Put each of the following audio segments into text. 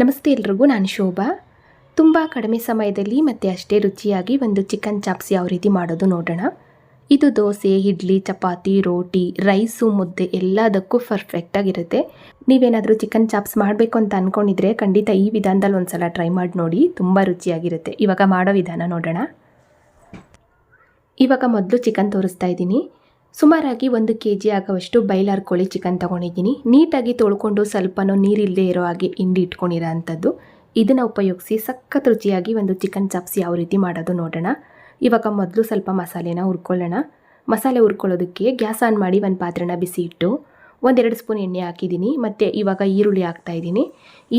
ನಮಸ್ತೆ ಎಲ್ರಿಗೂ, ನಾನು ಶೋಭಾ. ತುಂಬ ಕಡಿಮೆ ಸಮಯದಲ್ಲಿ ಮತ್ತು ಅಷ್ಟೇ ರುಚಿಯಾಗಿ ಒಂದು ಚಿಕನ್ ಚಾಪ್ಸ್ ಯಾವ ರೀತಿ ಮಾಡೋದು ನೋಡೋಣ. ಇದು ದೋಸೆ, ಇಡ್ಲಿ, ಚಪಾತಿ, ರೋಟಿ, ರೈಸು, ಮುದ್ದೆ ಎಲ್ಲದಕ್ಕೂ ಪರ್ಫೆಕ್ಟಾಗಿರುತ್ತೆ ನೀವೇನಾದರೂ ಚಿಕನ್ ಚಾಪ್ಸ್ ಮಾಡಬೇಕು ಅಂತ ಅಂದ್ಕೊಂಡಿದ್ರೆ ಖಂಡಿತ ಈ ವಿಧಾನದಲ್ಲಿ ಒಂದ್ಸಲ ಟ್ರೈ ಮಾಡಿ ನೋಡಿ, ತುಂಬ ರುಚಿಯಾಗಿರುತ್ತೆ. ಇವಾಗ ಮಾಡೋ ವಿಧಾನ ನೋಡೋಣ. ಇವಾಗ ಮೊದಲು ಚಿಕನ್ ತೋರಿಸ್ತಾ ಇದ್ದೀನಿ. ಸುಮಾರಾಗಿ ಒಂದು ಕೆ ಜಿ ಆಗುವಷ್ಟು ಬೈಲಾರ್ ಕೋಳಿ ಚಿಕನ್ ತೊಗೊಂಡಿದ್ದೀನಿ. ನೀಟಾಗಿ ತೊಳ್ಕೊಂಡು ಸ್ವಲ್ಪನೂ ನೀರಿಲ್ಲದೆ ಇರೋ ಹಾಗೆ ಹಿಂಡಿ ಇಟ್ಕೊಂಡಿರೋ ಅಂಥದ್ದು. ಇದನ್ನು ಉಪಯೋಗಿಸಿ ಸಖತ್ ರುಚಿಯಾಗಿ ಒಂದು ಚಿಕನ್ ಚಾಪ್ಸ್ ಯಾವ ರೀತಿ ಮಾಡೋದು ನೋಡೋಣ. ಇವಾಗ ಮೊದಲು ಸ್ವಲ್ಪ ಮಸಾಲೆನ ಹುರ್ಕೊಳ್ಳೋಣ. ಮಸಾಲೆ ಹುರ್ಕೊಳ್ಳೋದಕ್ಕೆ ಗ್ಯಾಸ್ ಆನ್ ಮಾಡಿ ಒಂದು ಪಾತ್ರೆನ ಬಿಸಿ ಇಟ್ಟು ಒಂದೆರಡು ಸ್ಪೂನ್ ಎಣ್ಣೆ ಹಾಕಿದ್ದೀನಿ. ಮತ್ತು ಇವಾಗ ಈರುಳ್ಳಿ ಹಾಕ್ತಾಯಿದ್ದೀನಿ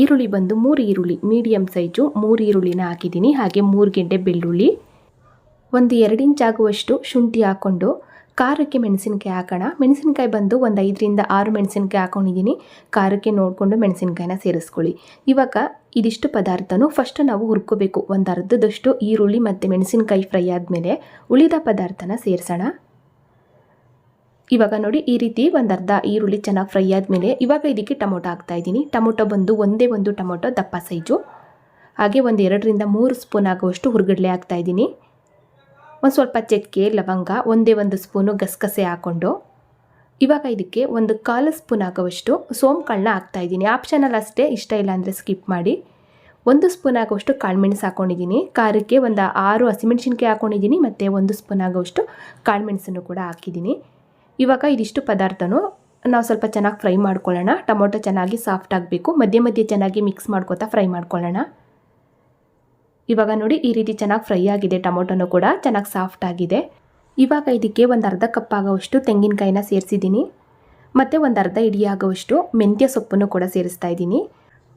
ಈರುಳ್ಳಿ ಬಂದು ಮೂರು ಈರುಳ್ಳಿ ಮೀಡಿಯಮ್ ಸೈಜು ಮೂರು ಈರುಳ್ಳಿನ ಹಾಕಿದ್ದೀನಿ. ಹಾಗೆ ಮೂರು ಗೆಡ್ಡೆ ಬೆಳ್ಳುಳ್ಳಿ, ಒಂದು ಎರಡು ಇಂಚ್ ಆಗುವಷ್ಟು ಶುಂಠಿ ಹಾಕ್ಕೊಂಡು ಖಾರಕ್ಕೆ ಮೆಣಸಿನ್ಕಾಯಿ ಹಾಕೋಣ. ಮೆಣಸಿನ್ಕಾಯಿ ಬಂದು ಒಂದು ಐದರಿಂದ ಆರು ಮೆಣಸಿನ್ಕಾಯಿ ಹಾಕೊಂಡಿದ್ದೀನಿ ಖಾರಕ್ಕೆ ನೋಡಿಕೊಂಡು ಮೆಣಸಿನಕಾಯಿನ ಸೇರಿಸ್ಕೊಳ್ಳಿ. ಇವಾಗ ಇದಿಷ್ಟು ಪದಾರ್ಥನೂ ಫಸ್ಟ್ ನಾವು ಹುರ್ಕೋಬೇಕು. ಒಂದು ಅರ್ಧದಷ್ಟು ಈರುಳ್ಳಿ ಮತ್ತು ಮೆಣಸಿನಕಾಯಿ ಫ್ರೈ ಆದಮೇಲೆ ಉಳಿದ ಪದಾರ್ಥನ ಸೇರಿಸೋಣ. ಇವಾಗ ನೋಡಿ ಈ ರೀತಿ ಒಂದು ಅರ್ಧ ಈರುಳ್ಳಿ ಚೆನ್ನಾಗಿ ಫ್ರೈ ಆದಮೇಲೆ ಇವಾಗ ಇದಕ್ಕೆ ಟೊಮೊಟೊ ಹಾಕ್ತಾಯಿದ್ದೀನಿ ಟೊಮೊಟೊ ಬಂದು ಒಂದೇ ಒಂದು ಟೊಮೊಟೊ ದಪ್ಪ ಸೈಜು. ಹಾಗೆ ಒಂದು ಎರಡರಿಂದ ಮೂರು ಸ್ಪೂನ್ ಆಗುವಷ್ಟು ಹುರ್ಗಡ್ಲೆ ಹಾಕ್ತಾ ಇದ್ದೀನಿ. ಒಂದು ಸ್ವಲ್ಪ ಚಕ್ಕೆ ಲವಂಗ, ಒಂದೇ ಒಂದು ಸ್ಪೂನು ಗಸಗಸೆ ಹಾಕ್ಕೊಂಡು ಇವಾಗ ಇದಕ್ಕೆ ಒಂದು ಕಾಲು ಸ್ಪೂನ್ ಆಗೋವಷ್ಟು ಸೋಂಕಾಳನ್ನ ಹಾಕ್ತಾಯಿದ್ದೀನಿ ಆಪ್ಷನಲ್ಲಿ ಅಷ್ಟೇ ಇಷ್ಟ ಇಲ್ಲ ಅಂದರೆ ಸ್ಕಿಪ್ ಮಾಡಿ. ಒಂದು ಸ್ಪೂನ್ ಆಗುವಷ್ಟು ಕಾಳುಮೆಣಸು ಹಾಕ್ಕೊಂಡಿದ್ದೀನಿ ಖಾರಕ್ಕೆ ಒಂದು ಆರು ಹಸಿಮೆಣಸಿನ್ಕಾಯಿ ಹಾಕ್ಕೊಂಡಿದ್ದೀನಿ ಮತ್ತು ಒಂದು ಸ್ಪೂನ್ ಆಗೋಷ್ಟು ಕಾಳುಮೆಣಸನ್ನು ಕೂಡ ಹಾಕಿದ್ದೀನಿ. ಇವಾಗ ಇದಿಷ್ಟು ಪದಾರ್ಥನೂ ನಾವು ಸ್ವಲ್ಪ ಚೆನ್ನಾಗಿ ಫ್ರೈ ಮಾಡ್ಕೊಳ್ಳೋಣ. ಟೊಮೊಟೊ ಚೆನ್ನಾಗಿ ಸಾಫ್ಟ್ ಆಗಬೇಕು. ಮಧ್ಯೆ ಮಧ್ಯೆ ಚೆನ್ನಾಗಿ ಮಿಕ್ಸ್ ಮಾಡ್ಕೋತಾ ಫ್ರೈ ಮಾಡ್ಕೊಳ್ಳೋಣ. ಇವಾಗ ನೋಡಿ ಈ ರೀತಿ ಚೆನ್ನಾಗಿ ಫ್ರೈ ಆಗಿದೆ, ಟೊಮೊಟೊನೂ ಕೂಡ ಚೆನ್ನಾಗಿ ಸಾಫ್ಟ್ ಆಗಿದೆ. ಇವಾಗ ಇದಕ್ಕೆ ಒಂದು ಅರ್ಧ ಕಪ್ ಆಗೋವಷ್ಟು ತೆಂಗಿನಕಾಯಿನ ಸೇರಿಸಿದ್ದೀನಿ. ಮತ್ತು ಒಂದು ಅರ್ಧ ಇಡಿಯಾಗುವಷ್ಟು ಮೆಂತ್ಯ ಸೊಪ್ಪನ್ನು ಕೂಡ ಸೇರಿಸ್ತಾ ಇದ್ದೀನಿ.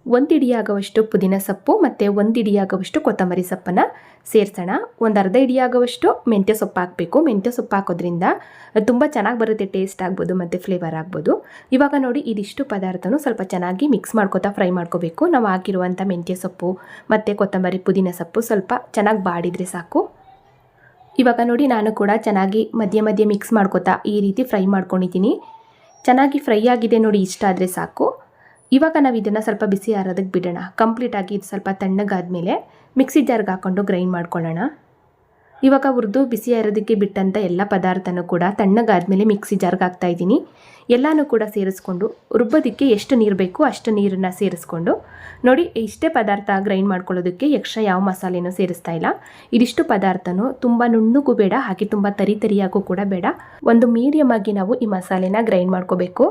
ಒಂದು ಇಡಿ ಆಗೋವಷ್ಟು ಪುದೀನ ಸೊಪ್ಪು ಮತ್ತು ಒಂದಿಡಿಯಾಗುವಷ್ಟು ಕೊತ್ತಂಬರಿ ಸೊಪ್ಪನ್ನು ಸೇರಿಸೋಣ. ಒಂದು ಅರ್ಧ ಇಡಿಯಾಗುವಷ್ಟು ಮೆಂತ್ಯ ಸೊಪ್ಪು ಹಾಕಬೇಕು. ಮೆಂತ್ಯ ಸೊಪ್ಪು ಹಾಕೋದ್ರಿಂದ ತುಂಬ ಚೆನ್ನಾಗಿ ಬರುತ್ತೆ ಟೇಸ್ಟ್ ಆಗ್ಬೋದು ಮತ್ತು ಫ್ಲೇವರ್ ಆಗ್ಬೋದು. ಇವಾಗ ನೋಡಿ ಇದಿಷ್ಟು ಪದಾರ್ಥನೂ ಸ್ವಲ್ಪ ಚೆನ್ನಾಗಿ ಮಿಕ್ಸ್ ಮಾಡ್ಕೋತಾ ಫ್ರೈ ಮಾಡ್ಕೋಬೇಕು. ನಾವು ಹಾಕಿರುವಂಥ ಮೆಂತ್ಯ ಸೊಪ್ಪು ಮತ್ತು ಕೊತ್ತಂಬರಿ ಪುದೀನ ಸೊಪ್ಪು ಸ್ವಲ್ಪ ಚೆನ್ನಾಗಿ ಬಾಡಿದರೆ ಸಾಕು. ಇವಾಗ ನೋಡಿ ನಾನು ಕೂಡ ಚೆನ್ನಾಗಿ ಮಧ್ಯೆ ಮಧ್ಯೆ ಮಿಕ್ಸ್ ಮಾಡ್ಕೋತಾ ಈ ರೀತಿ ಫ್ರೈ ಮಾಡ್ಕೊಂಡಿದ್ದೀನಿ. ಚೆನ್ನಾಗಿ ಫ್ರೈ ಆಗಿದೆ ನೋಡಿ ಇಷ್ಟ ಆದರೆ ಸಾಕು. ಇವಾಗ ನಾವು ಇದನ್ನು ಸ್ವಲ್ಪ ಬಿಸಿ ಆರೋದಕ್ಕೆ ಬಿಡೋಣ. ಕಂಪ್ಲೀಟಾಗಿ ಇದು ಸ್ವಲ್ಪ ತಣ್ಣಗಾದ್ಮೇಲೆ ಮಿಕ್ಸಿ ಜಾರ್ಗೆ ಹಾಕ್ಕೊಂಡು ಗ್ರೈಂಡ್ ಮಾಡ್ಕೊಳ್ಳೋಣ. ಇವಾಗ ಹುರಿದು ಬಿಸಿ ಆರೋದಕ್ಕೆ ಬಿಟ್ಟಂಥ ಎಲ್ಲ ಪದಾರ್ಥನೂ ಕೂಡ ತಣ್ಣಗಾದ್ಮೇಲೆ ಮಿಕ್ಸಿ ಜಾರ್ಗೆ ಹಾಕ್ತಾ ಇದ್ದೀನಿ. ಎಲ್ಲನೂ ಕೂಡ ಸೇರಿಸ್ಕೊಂಡು ರುಬ್ಬೋದಕ್ಕೆ ಎಷ್ಟು ನೀರು ಬೇಕು ಅಷ್ಟು ನೀರನ್ನು ಸೇರಿಸ್ಕೊಂಡು ನೋಡಿ, ಇಷ್ಟೇ ಪದಾರ್ಥ ಗ್ರೈಂಡ್ ಮಾಡ್ಕೊಳ್ಳೋದಕ್ಕೆ ಎಕ್ಸ್ಟ್ರಾ ಯಾವ ಮಸಾಲೆನೂ ಸೇರಿಸ್ತಾ ಇಲ್ಲ. ಇದಿಷ್ಟು ಪದಾರ್ಥನೂ ತುಂಬ ನುಣ್ಣಗೂ ಬೇಡ, ಹಾಗೆ ತುಂಬ ತರಿ ತರಿಯಾಗೂ ಕೂಡ ಬೇಡ. ಒಂದು ಮೀಡಿಯಮ್ ಆಗಿ ನಾವು ಈ ಮಸಾಲೆನ ಗ್ರೈಂಡ್ ಮಾಡ್ಕೋಬೇಕು.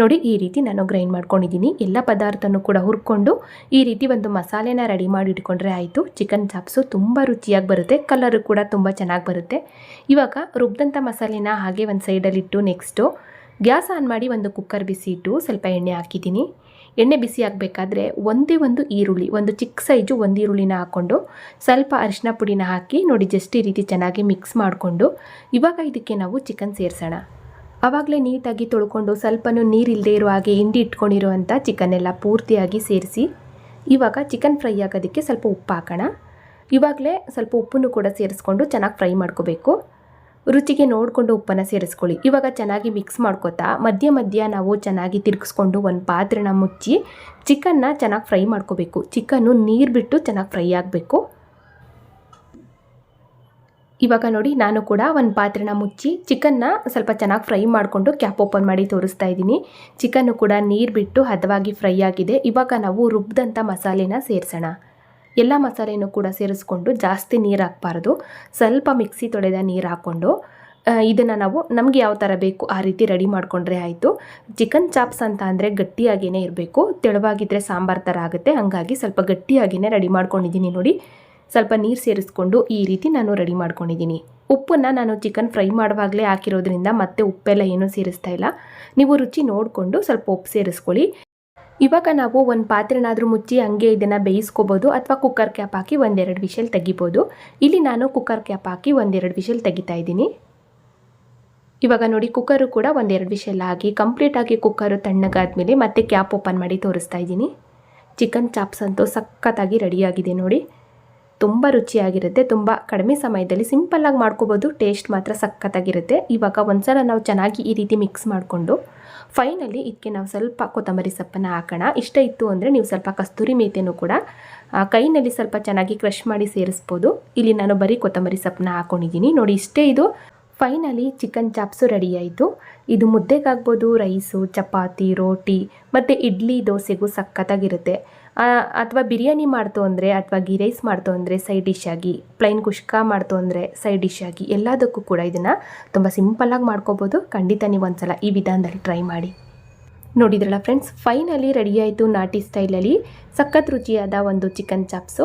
ನೋಡಿ, ಈ ರೀತಿ ನಾನು ಗ್ರೈಂಡ್ ಮಾಡ್ಕೊಂಡಿದ್ದೀನಿ. ಎಲ್ಲ ಪದಾರ್ಥನೂ ಕೂಡ ಹುರ್ಕೊಂಡು ಈ ರೀತಿ ಒಂದು ಮಸಾಲೆನ ರೆಡಿ ಮಾಡಿ ಇಟ್ಕೊಂಡ್ರೆ ಆಯಿತು. ಚಿಕನ್ ಚಾಪ್ಸು ತುಂಬ ರುಚಿಯಾಗಿ ಬರುತ್ತೆ ಕಲರು ಕೂಡ ತುಂಬ ಚೆನ್ನಾಗಿ ಬರುತ್ತೆ. ಇವಾಗ ರುಬ್ಬಿದಂಥ ಮಸಾಲೆನ ಹಾಗೆ ಒಂದು ಸೈಡಲ್ಲಿಟ್ಟು ನೆಕ್ಸ್ಟು ಗ್ಯಾಸ್ ಆನ್ ಮಾಡಿ ಒಂದು ಕುಕ್ಕರ್ ಬಿಸಿ ಇಟ್ಟು ಸ್ವಲ್ಪ ಎಣ್ಣೆ ಹಾಕಿದ್ದೀನಿ. ಎಣ್ಣೆ ಬಿಸಿ ಆಗಬೇಕಾದ್ರೆ ಒಂದೇ ಒಂದು ಈರುಳ್ಳಿ, ಒಂದು ಚಿಕ್ಕ ಸೈಜು ಒಂದು ಈರುಳ್ಳಿನ ಹಾಕ್ಕೊಂಡು ಸ್ವಲ್ಪ ಅರಿಶಿನ ಪುಡಿನ ಹಾಕಿ ನೋಡಿ ಜಸ್ಟ್ ಈ ರೀತಿ ಚೆನ್ನಾಗಿ ಮಿಕ್ಸ್ ಮಾಡಿಕೊಂಡು ಇವಾಗ ಇದಕ್ಕೆ ನಾವು ಚಿಕನ್ ಸೇರಿಸೋಣ. ಆವಾಗಲೇ ನೀಟಾಗಿ ತೊಳ್ಕೊಂಡು ಸ್ವಲ್ಪನೂ ನೀರಿಲ್ಲದೆ ಇರೋ ಹಾಗೆ ಹಿಂಡಿ ಇಟ್ಕೊಂಡಿರುವಂಥ ಚಿಕನ್ನೆಲ್ಲ ಪೂರ್ತಿಯಾಗಿ ಸೇರಿಸಿ ಇವಾಗ ಚಿಕನ್ ಫ್ರೈ ಆಗೋದಕ್ಕೆ ಸ್ವಲ್ಪ ಉಪ್ಪು ಹಾಕೋಣ. ಇವಾಗಲೇ ಸ್ವಲ್ಪ ಉಪ್ಪನ್ನು ಕೂಡ ಸೇರಿಸ್ಕೊಂಡು ಚೆನ್ನಾಗಿ ಫ್ರೈ ಮಾಡ್ಕೋಬೇಕು. ರುಚಿಗೆ ನೋಡಿಕೊಂಡು ಉಪ್ಪನ್ನು ಸೇರಿಸ್ಕೊಳ್ಳಿ. ಇವಾಗ ಚೆನ್ನಾಗಿ ಮಿಕ್ಸ್ ಮಾಡ್ಕೋತಾ, ಮಧ್ಯ ಮಧ್ಯ ನಾವು ಚೆನ್ನಾಗಿ ತಿರುಗಿಸ್ಕೊಂಡು ಒಂದು ಪಾತ್ರೆನ ಮುಚ್ಚಿ ಚಿಕನ್ನ ಚೆನ್ನಾಗಿ ಫ್ರೈ ಮಾಡ್ಕೋಬೇಕು. ಚಿಕನ್ನು ನೀರು ಬಿಟ್ಟು ಚೆನ್ನಾಗಿ ಫ್ರೈ ಆಗಬೇಕು. ಇವಾಗ ನೋಡಿ, ನಾನು ಕೂಡ ಒಂದು ಪಾತ್ರೆನ ಮುಚ್ಚಿ ಚಿಕನ್ನ ಸ್ವಲ್ಪ ಚೆನ್ನಾಗಿ ಫ್ರೈ ಮಾಡಿಕೊಂಡು ಕ್ಯಾಪ್ ಓಪನ್ ಮಾಡಿ ತೋರಿಸ್ತಾ ಇದ್ದೀನಿ. ಚಿಕನ್ನು ಕೂಡ ನೀರು ಬಿಟ್ಟು ಹದವಾಗಿ ಫ್ರೈ ಆಗಿದೆ. ಇವಾಗ ನಾವು ರುಬ್ಬಿದಂಥ ಮಸಾಲೆನ ಸೇರಿಸೋಣ. ಎಲ್ಲ ಮಸಾಲೆಯನ್ನು ಕೂಡ ಸೇರಿಸ್ಕೊಂಡು ಜಾಸ್ತಿ ನೀರು ಹಾಕ್ಬಾರ್ದು. ಸ್ವಲ್ಪ ಮಿಕ್ಸಿ ತೊಳೆದ ನೀರು ಹಾಕ್ಕೊಂಡು ಇದನ್ನು ನಾವು ನಮಗೆ ಯಾವ ಥರ ಬೇಕು ಆ ರೀತಿ ರೆಡಿ ಮಾಡಿಕೊಂಡ್ರೆ ಆಯಿತು. ಚಿಕನ್ ಚಾಪ್ಸ್ ಅಂತ ಅಂದರೆ ಗಟ್ಟಿಯಾಗಿಯೇ ಇರಬೇಕು. ತೆಳುವಾಗಿದ್ದರೆ ಸಾಂಬಾರು ಥರ ಆಗುತ್ತೆ. ಹಾಗಾಗಿ ಸ್ವಲ್ಪ ಗಟ್ಟಿಯಾಗಿಯೇ ರೆಡಿ ಮಾಡ್ಕೊಂಡಿದ್ದೀನಿ ನೋಡಿ. ಸ್ವಲ್ಪ ನೀರು ಸೇರಿಸ್ಕೊಂಡು ಈ ರೀತಿ ನಾನು ರೆಡಿ ಮಾಡ್ಕೊಂಡಿದ್ದೀನಿ. ಉಪ್ಪನ್ನು ನಾನು ಚಿಕನ್ ಫ್ರೈ ಮಾಡುವಾಗಲೇ ಹಾಕಿರೋದ್ರಿಂದ ಮತ್ತೆ ಉಪ್ಪೆಲ್ಲ ಏನೂ ಸೇರಿಸ್ತಾ ಇಲ್ಲ. ನೀವು ರುಚಿ ನೋಡಿಕೊಂಡು ಸ್ವಲ್ಪ ಉಪ್ಪು ಸೇರಿಸ್ಕೊಳ್ಳಿ. ಇವಾಗ ನಾವು ಒಂದು ಪಾತ್ರೆನಾದರೂ ಮುಚ್ಚಿ ಹಂಗೆ ಇದನ್ನು ಬೇಯಿಸ್ಕೋಬೋದು ಅಥವಾ ಕುಕ್ಕರ್ ಕ್ಯಾಪ್ ಹಾಕಿ ಒಂದೆರಡು ವಿಷಲ್ ತೆಗಿಬೋದು. ಇಲ್ಲಿ ನಾನು ಕುಕ್ಕರ್ ಕ್ಯಾಪ್ ಹಾಕಿ ಒಂದೆರಡು ವಿಷಲ್ ತೆಗಿತಾ ಇದ್ದೀನಿ. ಇವಾಗ ನೋಡಿ ಕುಕ್ಕರು ಕೂಡ ಒಂದೆರಡು ವಿಷಲ್ ಆಗಿ ಕಂಪ್ಲೀಟಾಗಿ ಕುಕ್ಕರು ತಣ್ಣಗಾದ್ಮೇಲೆ ಮತ್ತೆ ಕ್ಯಾಪ್ ಓಪನ್ ಮಾಡಿ ತೋರಿಸ್ತಾ ಇದ್ದೀನಿ. ಚಿಕನ್ ಚಾಪ್ಸ್ ಅಂತೂ ಸಖತ್ತಾಗಿ ರೆಡಿಯಾಗಿದೆ ನೋಡಿ. ತುಂಬ ರುಚಿಯಾಗಿರುತ್ತೆ, ತುಂಬ ಕಡಿಮೆ ಸಮಯದಲ್ಲಿ ಸಿಂಪಲ್ಲಾಗಿ ಮಾಡ್ಕೋಬೋದು, ಟೇಸ್ಟ್ ಮಾತ್ರ ಸಖತ್ತಾಗಿರುತ್ತೆ. ಇವಾಗ ಒಂದ್ಸಲ ನಾವು ಚೆನ್ನಾಗಿ ಈ ರೀತಿ ಮಿಕ್ಸ್ ಮಾಡಿಕೊಂಡು, ಫೈನಲಿ ಇದಕ್ಕೆ ನಾವು ಸ್ವಲ್ಪ ಕೊತ್ತಂಬರಿ ಸೊಪ್ಪನ್ನ ಹಾಕೋಣ. ಇಷ್ಟ ಇತ್ತು ಅಂದರೆ ನೀವು ಸ್ವಲ್ಪ ಕಸ್ತೂರಿ ಮೇತೆಯೂ ಕೂಡ ಕೈನಲ್ಲಿ ಸ್ವಲ್ಪ ಚೆನ್ನಾಗಿ ಕ್ರಷ್ ಮಾಡಿ ಸೇರಿಸ್ಬೋದು. ಇಲ್ಲಿ ನಾನು ಬರೀ ಕೊತ್ತಂಬರಿ ಸೊಪ್ಪನ್ನ ಹಾಕೊಂಡಿದ್ದೀನಿ. ನೋಡಿ, ಇಷ್ಟೇ ಇದು. ಫೈನಲಿ ಚಿಕನ್ ಚಾಪ್ಸು ರೆಡಿ ಆಯಿತು. ಇದು ಮುದ್ದೆಗಾಗ್ಬೋದು ರೈಸು ಚಪಾತಿ, ರೋಟಿ, ಮತ್ತು ಇಡ್ಲಿ, ದೋಸೆಗೂ ಸಖತ್ತಾಗಿರುತ್ತೆ. ಅಥವಾ ಬಿರಿಯಾನಿ ಮಾಡ್ತು ಅಂದರೆ, ಅಥವಾ ಗೀ ರೈಸ್ ಮಾಡ್ತು ಅಂದರೆ ಸೈಡ್ ಡಿಶ್ ಆಗಿ ಪ್ಲೈನ್ ಕುಷ್ಕ ಮಾಡ್ತು ಅಂದರೆ ಸೈಡ್ ಡಿಶ್ ಆಗಿ, ಎಲ್ಲದಕ್ಕೂ ಕೂಡ ಇದನ್ನು ತುಂಬ ಸಿಂಪಲ್ಲಾಗಿ ಮಾಡ್ಕೋಬೋದು. ಖಂಡಿತ ನೀವು ಒಂದ್ಸಲ ಈ ವಿಧಾನದಲ್ಲಿ ಟ್ರೈ ಮಾಡಿ. ನೋಡಿದ್ರಲ್ಲ ಫ್ರೆಂಡ್ಸ್ ಫೈನಲಿ ರೆಡಿಯಾಯಿತು ನಾಟಿ ಸ್ಟೈಲಲ್ಲಿ ಸಖತ್ ರುಚಿಯಾದ ಒಂದು ಚಿಕನ್ ಚಾಪ್ಸು